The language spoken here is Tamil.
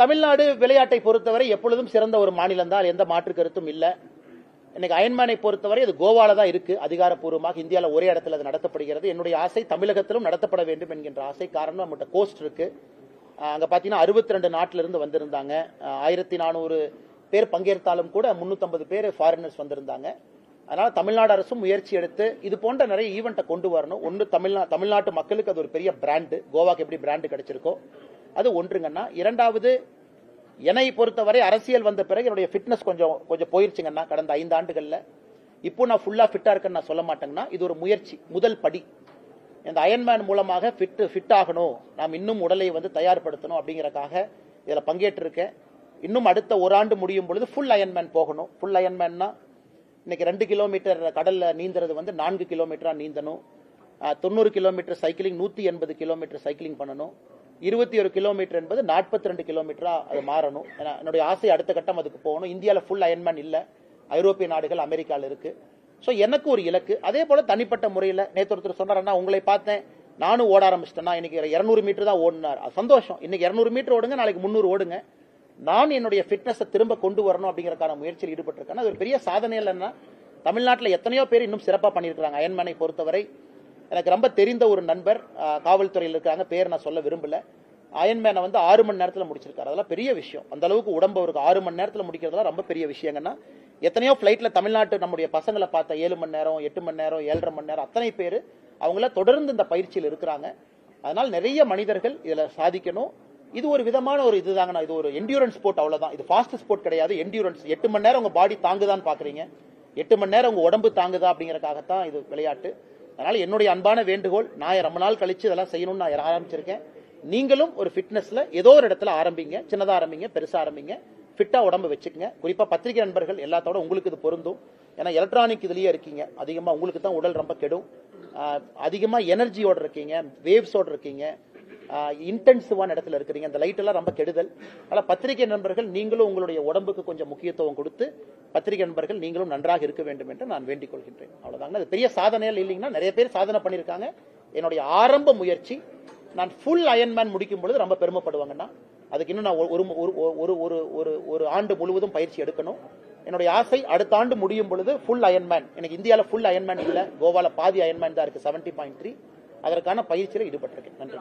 தமிழ்நாடு விளையாட்டை பொறுத்தவரை எப்பொழுதும் சிறந்த ஒரு மாநிலம் தான். எந்த மாற்று கருத்தும் இல்லை. இன்னைக்கு அயன்மேனை பொறுத்தவரை அது கோவால தான் இருக்கு. அதிகாரப்பூர்வமாக இந்தியாவில் ஒரே இடத்துல அது நடத்தப்படுகிறது. என்னுடைய ஆசை தமிழகத்திலும் நடத்தப்பட வேண்டும் என்கின்ற ஆசை. காரணம் நம்மகிட்ட கோஸ்ட் இருக்கு. அங்கே அங்க பாத்தீங்கன்னா அறுபத்தி ரெண்டு இருந்து வந்திருந்தாங்க ஆயிரத்தி நானூறு பேர் பங்கேற்றாலும் கூட 350 பேர் ஃபாரினர்ஸ் வந்திருந்தாங்க. அதனால தமிழ்நாடு அரசும் முயற்சி எடுத்து இது போன்ற நிறைய ஈவெண்ட்டை கொண்டு வரணும். ஒன்று தமிழ்நா தமிழ்நாட்டு மக்களுக்கு அது ஒரு பெரிய பிராண்டு கோவாக்கு எப்படி பிராண்டு கிடைச்சிருக்கோ அது ஒன்றுங்கண்ணா இரண்டாவது என்னை பொறுத்தவரை அரசியல் வந்த பிறகு என்னுடைய ஃபிட்னஸ் கொஞ்சம் கொஞ்சம் போயிருச்சுங்கண்ணா கடந்த ஐந்து ஆண்டுகளில் இப்போ நான் ஃபுல்லாக ஃபிட்டாக இருக்கேன்னு நான் சொல்ல மாட்டேங்கன்னா இது ஒரு முயற்சி முதல் படி. இந்த அயன்மேன் மூலமாக ஃபிட் ஃபிட் ஆகணும். நாம் இன்னும் உடலை வந்து தயார்படுத்தணும் அப்படிங்கறக்காக இதில் பங்கேற்றிருக்கேன். இன்னும் அடுத்த ஒரு ஆண்டு முடியும் பொழுது ஃபுல் அயன்மேன் போகணும். ஃபுல் அயன்மேன்னா இன்னைக்கு ரெண்டு கிலோமீட்டர் கடலில் நீந்துறது வந்து நான்கு கிலோமீட்டராக நீந்தணும். தொண்ணூறு கிலோமீட்டர் சைக்கிளிங் நூற்றி எண்பது கிலோமீட்டர் சைக்கிளிங் பண்ணணும். இருபத்தி ஒரு கிலோமீட்டர் என்பது நாற்பத்தி ரெண்டு கிலோமீட்டரா அது மாறணும். ஏன்னா, என்னுடைய ஆசை அடுத்த கட்டம் அதுக்கு போகணும். இந்தியாவில் ஃபுல் அயன்மேன் இல்லை. ஐரோப்பிய நாடுகள் அமெரிக்காவில் இருக்கு. ஸோ எனக்கு ஒரு இலக்கு. அதே போல தனிப்பட்ட முறையில் நேற்று ஒருத்தர் சொன்னார் உங்களை பார்த்தேன். நானும் ஓட ஆரம்பிச்சிட்டேன்னா இன்னைக்கு இரநூறு மீட்டர் தான் ஓடினார். சந்தோஷம். இன்னைக்கு இரநூறு மீட்டர் ஓடுங்க நாளைக்கு முந்நூறு ஓடுங்க. நான் என்னுடைய ஃபிட்னஸை திரும்ப கொண்டு வரணும் அப்படிங்கிறக்கான முயற்சியில் ஈடுபட்டிருக்கேன். அது ஒரு பெரிய சாதனை இல்லைன்னா தமிழ்நாட்டில் எத்தனையோ பேர் இன்னும் சிறப்பாக பண்ணியிருக்காங்க அயன்மேனை பொறுத்தவரை எனக்கு ரொம்ப தெரிந்த ஒரு நண்பர் காவல்துறையில் இருக்கிறாங்க. பேர் நான் சொல்ல விரும்பல. அயன்மேனை வந்து ஆறு மணி நேரத்தில் முடிச்சிருக்காரு. அதெல்லாம் பெரிய விஷயம். அந்த அளவுக்கு உடம்பு அவருக்கு ஆறு மணி நேரத்தில் முடிக்கிறதுலாம் ரொம்ப பெரிய விஷயங்கன்னா எத்தனையோ ஃப்ளைட்டில் தமிழ்நாட்டு நம்முடைய பசங்களை பார்த்த ஏழு மணி நேரம் எட்டு மணி நேரம் ஏழரை மணி நேரம் அத்தனை பேர் அவங்கள தொடர்ந்து இந்த பயிற்சியில் இருக்கிறாங்க. அதனால் நிறைய மனிதர்கள் இதில் சாதிக்கணும். இது ஒரு விதமான ஒரு இதுதாங்கண்ணா இது ஒரு என்டியூரன்ஸ் ஸ்போர்ட் அவ்வளோதான் இது ஃபாஸ்ட் ஸ்போர்ட் கிடையாது. என்டியூரன்ஸ் எட்டு மணி நேரம் உங்கள் பாடி தாங்குதான்னு பார்க்குறீங்க எட்டு மணி நேரம் உங்கள் உடம்பு தாங்குதா அப்படிங்கிறக்காகத்தான் இது விளையாட்டு. அதனால என்னுடைய அன்பான வேண்டுகோள் நான் ரொம்ப நாள் கழிச்சு இதெல்லாம் செய்யணும்னு நான் ஆரம்பிச்சிருக்கேன். நீங்களும் ஒரு ஃபிட்னஸ்ல ஏதோ ஒரு இடத்துல ஆரம்பிங்க சின்னதா ஆரம்பிங்க பெருசா ஆரம்பிங்க. ஃபிட்டா உடம்பு வச்சுக்கங்க. குறிப்பா பத்திரிகை நண்பர்கள் எல்லாத்தோட உங்களுக்கு இது பொருந்தும். ஏன்னா எலக்ட்ரானிக் இதுலயே இருக்கீங்க. அதிகமா உங்களுக்கு தான் உடல் ரொம்ப கெடும். அதிகமாக அதிகமா எனர்ஜியோட இருக்கீங்க வேவ்ஸோட இருக்கீங்க. இன்டென்சிவான இடத்துல இருக்கிறீங்க. அந்த லைட் எல்லாம் ரொம்ப கெடுதல். ஆனால் பத்திரிகை நண்பர்கள் நீங்களும் உங்களுடைய உடம்புக்கு கொஞ்சம் முக்கியத்துவம் கொடுத்து பத்திரிகை நண்பர்கள் நீங்களும் நன்றாக இருக்க வேண்டும் என்று நான் வேண்டிக் கொள்கின்றேன். அவ்வளவுதாங்க. அது பெரிய சாதனைகள் இல்லைங்கன்னா நிறைய பேர் சாதனை பண்ணியிருக்காங்க. என்னுடைய ஆரம்ப முயற்சி நான் ஃபுல் அயன்மேன் முடிக்கும் பொழுது ரொம்ப பெருமைப்படுவாங்கன்னா அதுக்கு இன்னும் நான் ஒரு ஒரு ஒரு ஒரு ஒரு ஒரு ஆண்டு முழுவதும் பயிற்சி எடுக்கணும். என்னுடைய ஆசை அடுத்த ஆண்டு முடியும் பொழுது ஃபுல் அயன்மேன் எனக்கு இந்தியாவில் ஃபுல் அயன்மேன் இல்லை கோவாவில் பாதி அயன்மேன் தான் இருக்கு செவன்டி பாயிண்ட் த்ரீ அதற்கான பயிற்சியில் ஈடுபட்டிருக்கேன். நன்றி